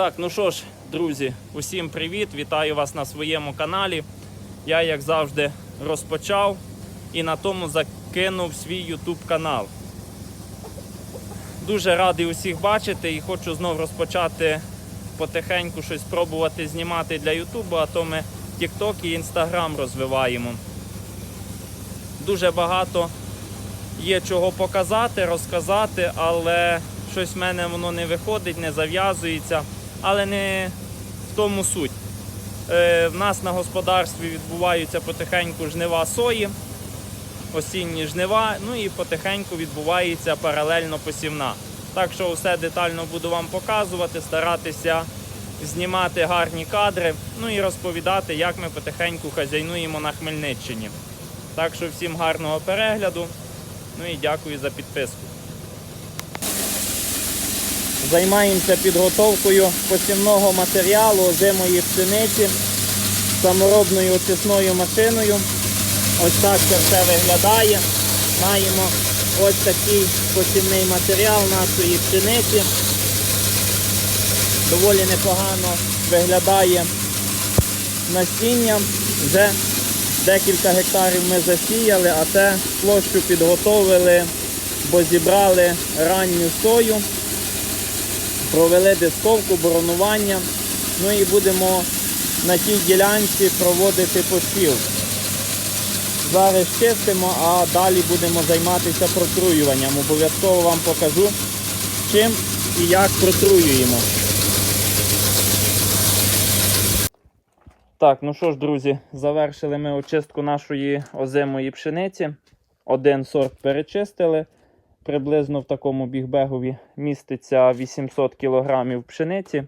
Так, ну що ж, друзі, усім привіт! Вітаю вас на своєму каналі. Я, як завжди, розпочав і на тому закинув свій YouTube канал. Дуже радий усіх бачити і хочу знов розпочати потихеньку щось пробувати знімати для YouTube, а то ми TikTok і Instagram розвиваємо. Дуже багато є чого показати, розказати, але щось в мене воно не виходить, не зав'язується. Але не в тому суть. Е, в нас на господарстві відбуваються потихеньку жнива сої, осінні жнива, ну і потихеньку відбувається паралельно посівна. Так що все детально буду вам показувати, старатися знімати гарні кадри, ну і розповідати, як ми потихеньку хазяйнуємо на Хмельниччині. Так що всім гарного перегляду. Ну і дякую за підписку. Займаємося підготовкою посівного матеріалу озимої пшениці саморобною очисною машиною. Ось так це все виглядає. Маємо ось такий посівний матеріал нашої пшениці. Доволі непогано виглядає насіння. Вже декілька гектарів ми засіяли, а це площу підготовили, бо зібрали ранню сою провели дисковку, боронування. Ну і будемо на тій ділянці проводити посів. Зараз чистимо, а далі будемо займатися протруюванням. Обов'язково вам покажу, чим і як протруюємо. Так, ну що ж, друзі, завершили ми очистку нашої озимої пшениці. Один сорт перечистили. Приблизно в такому бігбегові міститься 800 кг пшениці.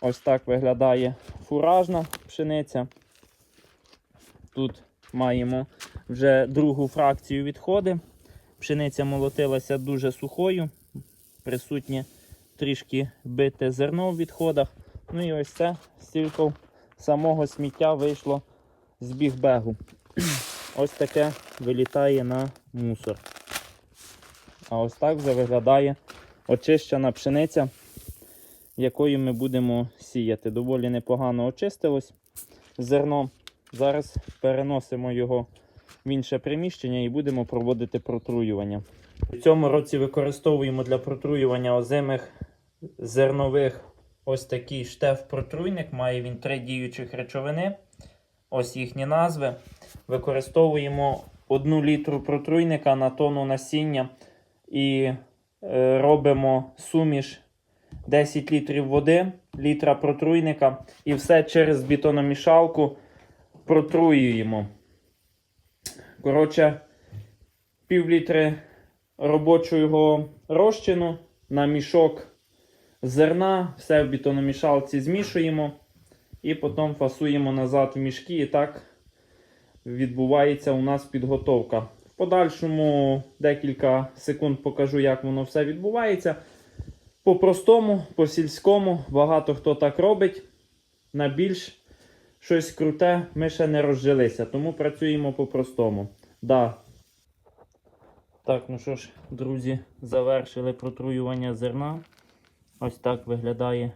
Ось так виглядає фуражна пшениця. Тут маємо вже другу фракцію відходи. Пшениця молотилася дуже сухою, присутнє трішки бите зерно в відходах. Ну і ось це стільки самого сміття вийшло з бігбегу. Ось таке вилітає на мусор. А ось так вже виглядає очищена пшениця, якою ми будемо сіяти. Доволі непогано очистилось зерно. Зараз переносимо його в інше приміщення і будемо проводити протруювання. У цьому році використовуємо для протруювання озимих зернових ось такий штеф-протруйник. Має він три діючих речовини. Ось їхні назви. Використовуємо 1 літру протруйника на тонну насіння і е, робимо суміш 10 літрів води, літра протруйника і все через бетономішалку протруюємо. Коротше, пів літри робочого розчину на мішок зерна, все в бетономішалці змішуємо і потім фасуємо назад в мішки. І так відбувається у нас підготовка. В подальшому декілька секунд покажу, як воно все відбувається. По-простому, по-сільському, багато хто так робить. На більш щось круте ми ще не розжилися, тому працюємо по-простому. Да. Так, ну що ж, друзі, завершили протруювання зерна. Ось так виглядає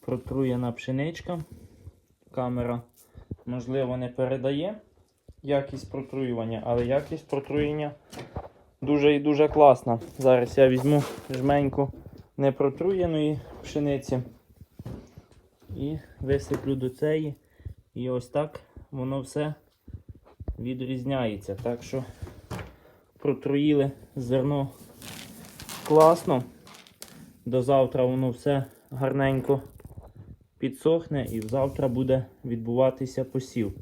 протруєна пшеничка. Камера, можливо, не передає якість протруювання, але якість протруєння дуже і дуже класна. Зараз я візьму жменьку непротруєної пшениці і висиплю до цієї. І ось так воно все відрізняється. Так що протруїли зерно класно. До завтра воно все гарненько підсохне і завтра буде відбуватися посів.